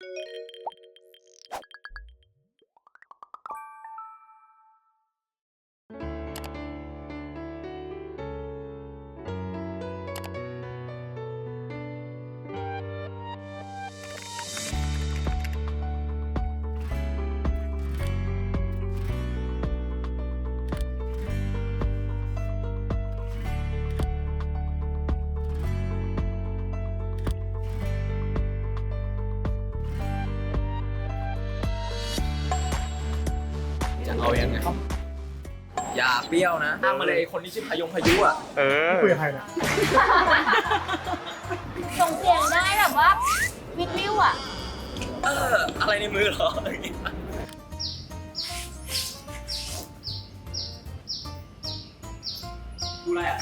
จ เปรี้ยวนะห้ามมาเลยคนนี้ชื่อพยงพายุอะเออ คุยกับใครเนี่ยส่งเสียงได้แบบว่าวิดวิวอะ เออ อะไรในมือเหรอดูอะไรอะ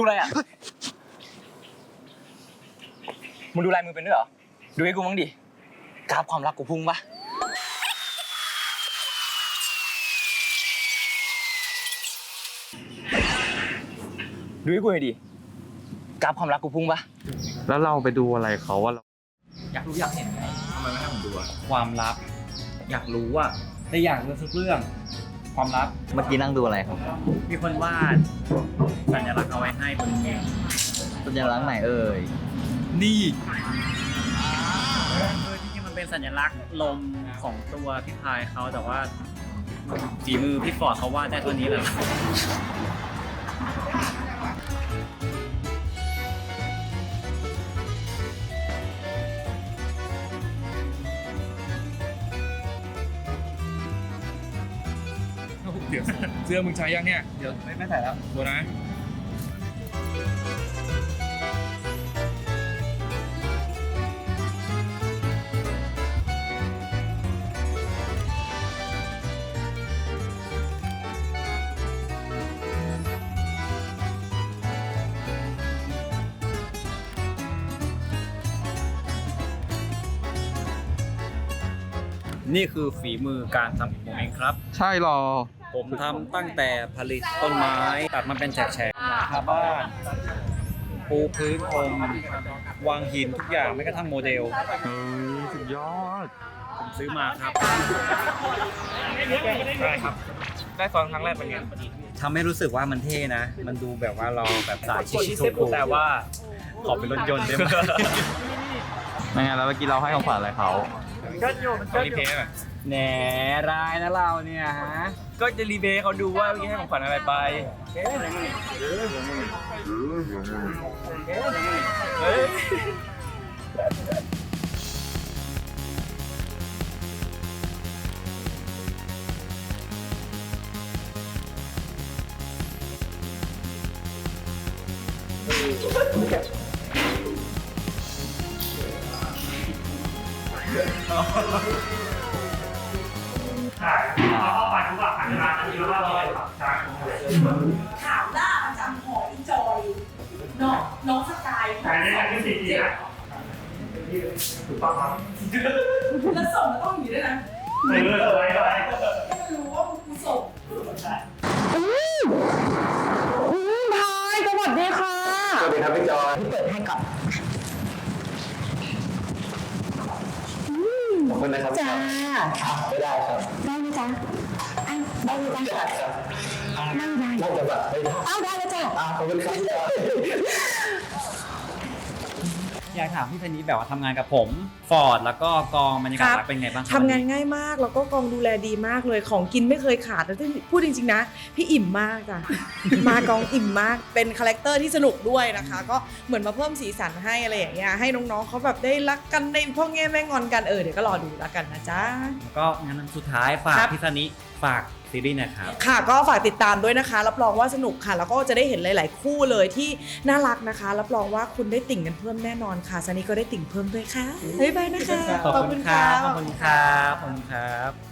ดูอะไรอะ มึงดูลายมือเป็นด้วยเหรอ ดูให้กูมั้งดิ กราฟความรักกูพุ่งปะดูให้กูหน่อยดิ กราฟความรักกูพุ่งปะแล้วเราไปดูอะไรเขาว่าเราอยากรู้อยากเห็นไงทำไมไม่ให้ผมดูอะความลับ อยากรู้อะแต่อยากรู้ทุกเรื่อง ความลับเมื่อกี้นั่งดูอะไรครับมีคนวาดสัญลักษณ์เอาไว้ให้บนเตียงสัญลักษณ์ไหนเอ่ย นี่คือจริงๆมันเป็นสัญลักษณ์ลมของตัวพี่พายเขาแต่ว่าฝีมือพี่ฟอร์ดเขาวาดได้ตัวนี้เลย เดี๋ยวเสื้อมึงใช้ยังเนี่ย เดี๋ยวไม่ไม่ใส่แล้วดูนะนี่คือฝีมือการทำของผมเองครับ ใช่หรอ ผมทำตั้งแต่ผลิตต้นไม้ตัดมันเป็นแฉกๆทาบ้านปูพื้นพรมวางหินทุกอย่างไม่กระทั่งโมเดลเฮ้ยสุดยอด ผมซื้อมาครับได้ครับ ได้ฟังครั้งแรกเป็นไงทำให้รู้สึกว่ามันเท่นะ มันดูแบบว่าเราแบบสายชิชิคูแต่ว่าขอเป็นรถยนต์ได้ไหมไม่งั้นแล้วเมื่อกี้เราให้ของขวัญอะไรเขาต้องรีเพย์หน่อยแหนร้ายนะเราเนี่ยฮะ ก็จะรีเพย์เขาดูว่าเมื่อกี้ให้ของขวัญอะไรไปเฮ้ย การที่สี่นถูกต้องครับแล้วส่งแล้วต้องอย่างนี้ด้วยนะไม่รู้อะไรอะไรให้มันรู้ว่ากูส่งพายสวัสดีค่ะ สวัสดีครับพี่จอยเปิดให้ก่อนขอบคุณนะครับจ้าไม่ได้ครับ ได้ไหมจ๊ะอ้าวได้ไหมจ๊ะนั่ได้น่าจะแบบไม่ได้อ้าวได้แล้วจ้ะอ่าขอบคุณครับ อยอยากถามพี่ธนิดแบบว่าทำงานกับผมฟอร์ดแล้วก็กองบรรยากาศรักเป็นไงบ้างครับทำงานง่ายมากแล้วก็กองดูแลดีมากเลยของกินไม่เคยขาดแล้วที่พูดจริงๆนะ พี่อิ่มมากจ้ะ มากองอิ่มมากเป็นคาแรคเตอร์ที่สนุกด้วยนะคะ ก็เหมือนมาเพิ่มสีสันให้อะไรอย่างเงี้ยให้น้องๆเขาแบบได้รักกันได้พ่อแง่แม่งอนกันเออเดี๋ยวก็รอดูแล้วกันนะจ๊ะแล้วก็งานสุดท้ายฝากครับ พี่ธนิดฝาก ซีรีส์หนะครับ ค่ะก็ฝากติดตามด้วยนะคะ รับรองว่าสนุกค่ะ แล้วก็จะได้เห็นหลาย ๆ คู่เลยที่น่ารักนะคะ รับรองว่าคุณได้ติ่งกันเพิ่มแน่นอนค่ะซันนี่ก็ได้ติ่งเพิ่มด้วยค่ะบ๊ายบายนะคะขอบคุณครับขอบคุณครับขอบคุณครับ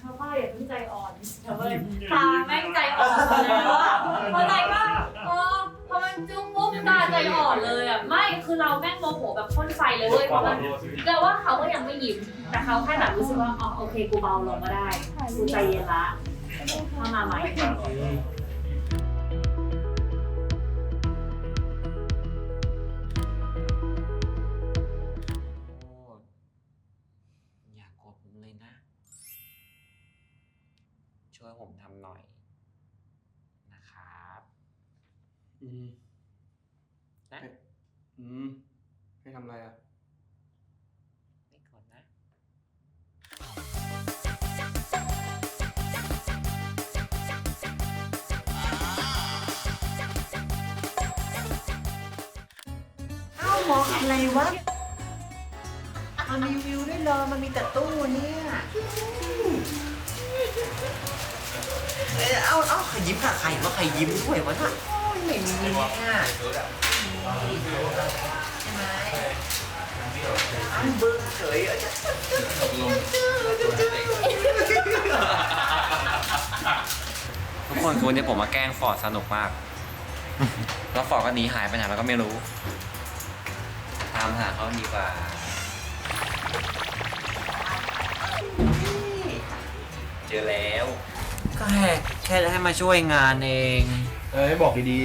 เขาไปที่ใจอ่อนแต่ว่าตาแม่งใจอ่อนไป แล้วอะเข้าใจป่ะเออพอมันจุ๊บปุ๊บตาใจอ่อนเลยอะ ไม่ คือเราแม่งโมโหแบบพ่นไฟเลยเว้ยเพราะมันแต่ว่าเขาก็ยังไม่ยิ้ม แต่เขาแค่แบบรู้สึกว่า อ๋อ โอเค กูเบาลงก็ได้ กูใจเย็นละถ้ามาใหม่ อืม ให้ทำอะไรอะ ไม่โกรธนะอ้าวมองอะไรวะมันมีวิวด้วยเหรอ มันมีแต่ตู้เนี่ย เอ้ยเอาเอาใครยิ้มกับใครว่าใครยิ้มด้วยวะน่ะโอ้ยไม่มีเนี่ย ใช่ไหมเบิ้งเฉยอะทุกคนคือวันนี้ผมมาแกล้งฟอร์ดสนุกมาก แล้วฟอร์ดก็หนีหายไปไหนเราก็ไม่รู้ ตามหาเขาดีกว่า เจอแล้ว ก็แค่แค่จะให้มาช่วยงานเอง เออให้บอกดี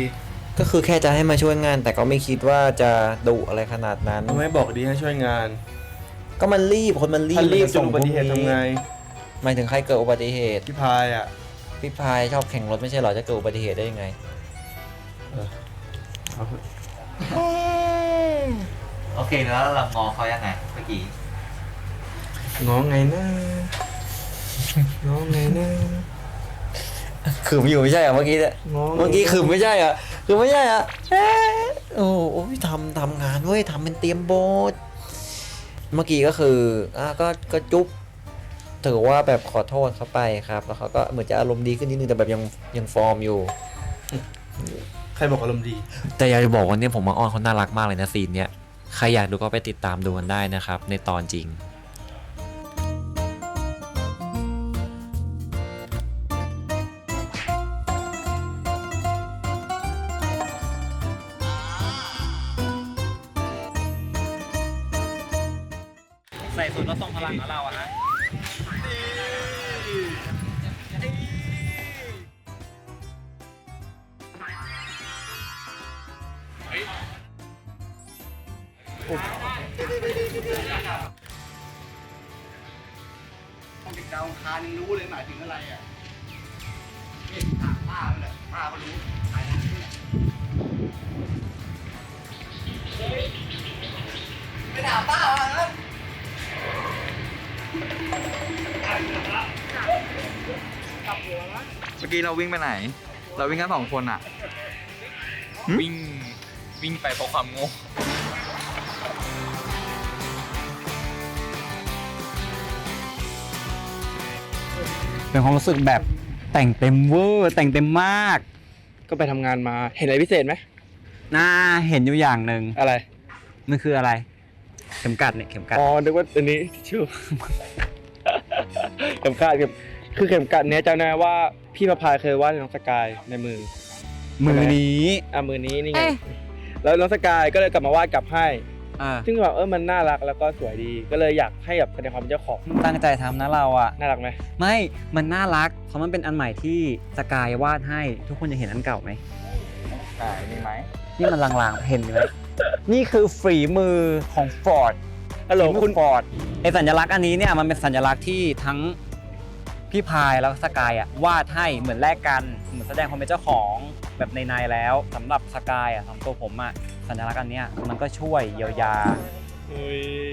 ก็คือแค่จะให้มาช่วยงาน แต่ก็ไม่คิดว่าจะดุอะไรขนาดนั้นๆทำไมบอกดีให้ช่วยงานก็มันรีบคนมันรีบถ้ารีบมันจจะนอุบัติเหตุพรุ่ทำไง หมายถึงใครเกิดอุบัติเหตุ พี่พายอะ พี่พายชอบแข่งรถไม่ใช่เหรอจะเกิดอุบัติเหตุได้ยังไงเอาเถอะโอเคแล้วเรางอเขายังไงเมื่อกี้ง้อไงนะ ง้อไงนะ ขืมอยู่ไม่ใช่เหรอเมื่อกี้เนี่ยง้อไงนะเมื่อกี้ขืมไม่ใช่เหรอคือไม่ใช่เหรอเอ๊ะโอ้โหทำทำงานเว้ยทำเป็นเตรียมโบสเมื่อกี้ก็คืออะก็ก็จุ๊บถือว่าแบบขอโทษเขาไปครับ แล้วเขาก็เหมือนจะอารมณ์ดีขึ้นนิดนึงแต่แบบยังยังฟอร์มอยู่ ใครบอกอารมณ์ดี แต่อยากจะบอกว่าเนี่ยผมมาอ้อนเขาน่ารักมากเลยนะซีนเนี้ยใครอยากดูก็ไปติดตามดูกันได้นะครับ ในตอนจริง ส่สูตรแล้วส่งพลังของเราอะฮะดาวคายังรู้เลยหมายถึงอะไรอะนี่ถามป้าเลยป้าก็รู้ถ่ายนั้นเนี่ยไม่ถามป้าเห เมื่อกี้เราวิ่งไปไหน เราวิ่งกันสองคนอะวิ่งวิ่งไปเพราะความโง่เป็นความรู้สึกแบบแต่งเต็มเวอร์ แต่งเต็มมาก ก็ไปทำงานมาเห็นอะไรพิเศษไหมน่าเห็นอยู่อย่างหนึ่งอะไร มันคืออะไร เข็มกัดเนี่ยเข็มกัด อ๋อนึกว่าอันนี้ชื่อเข็มขัดเข็มคือเข็มกัดเนี้ยจำได้ว่าพี่ประพายเคยวาดน้องสกายในมือ มือนี้อะมือนี้นี่ไงแล้วน้องสกายก็เลยกลับมาวาดกลับให้ อ่าซึ่งแบบเออมันน่ารักแล้วก็สวยดีก็เลยอยากให้แบบแสดงความเป็นเจ้าของตั้งใจทำนะเราอะ น่ารักไหมไม่ มันน่ารัก เพราะมันเป็นอันใหม่ที่สกายวาดให้ ทุกคนจะเห็นอันเก่าไหมใช่มีไหมนี่มันลางๆ เห็นไหมนี่คือฝีมือของฟอร์ดฮัลโหลคุคุณณฟอร์ดไอสัญลักษณ์อันนี้เนี่ยมันเป็นสัญลักษณ์ที่ทั้ง พี่พายแล้วก็สกายอะวาดให้เหมือนแลกกันเหมือนแสดงความเป็นเจ้าของแบบในในๆแล้วสำหรับสกายอะสำหรับตัวผมอะสัญลักษณ์อันเนี้ยมันก็ช่วยเยียวยา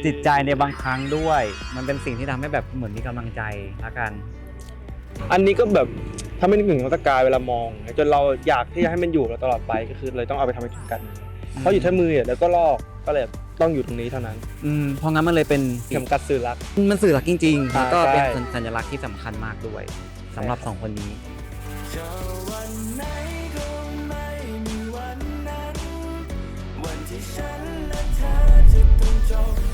จิตใจในบางครั้งด้วย มันเป็นสิ่งที่ทำให้แบบเหมือนมีกำลังใจละกัน อันนี้ก็แบบถ้าไม่นึกถึงน้องสกายเวลามอง จนเราอยากที่จะให้มันอยู่เราตลอดไปก็คือเลยต้องเอาไปทำให้กันเพราะอยู่ที่มืออะแล้วก็ลอก ก็เลยต้องอยู่ตรงนี้เท่านั้นอืมเพราะงั้นมันเลยเป็นเข็มกัดสื่อรัก มันสื่อหลักจริงๆแล้วก็ใช่ เป็นสัญลักษณ์ที่สำคัญมากด้วยสำหรับสองคนนี้วันที่ฉันและเธอจะต้องจบ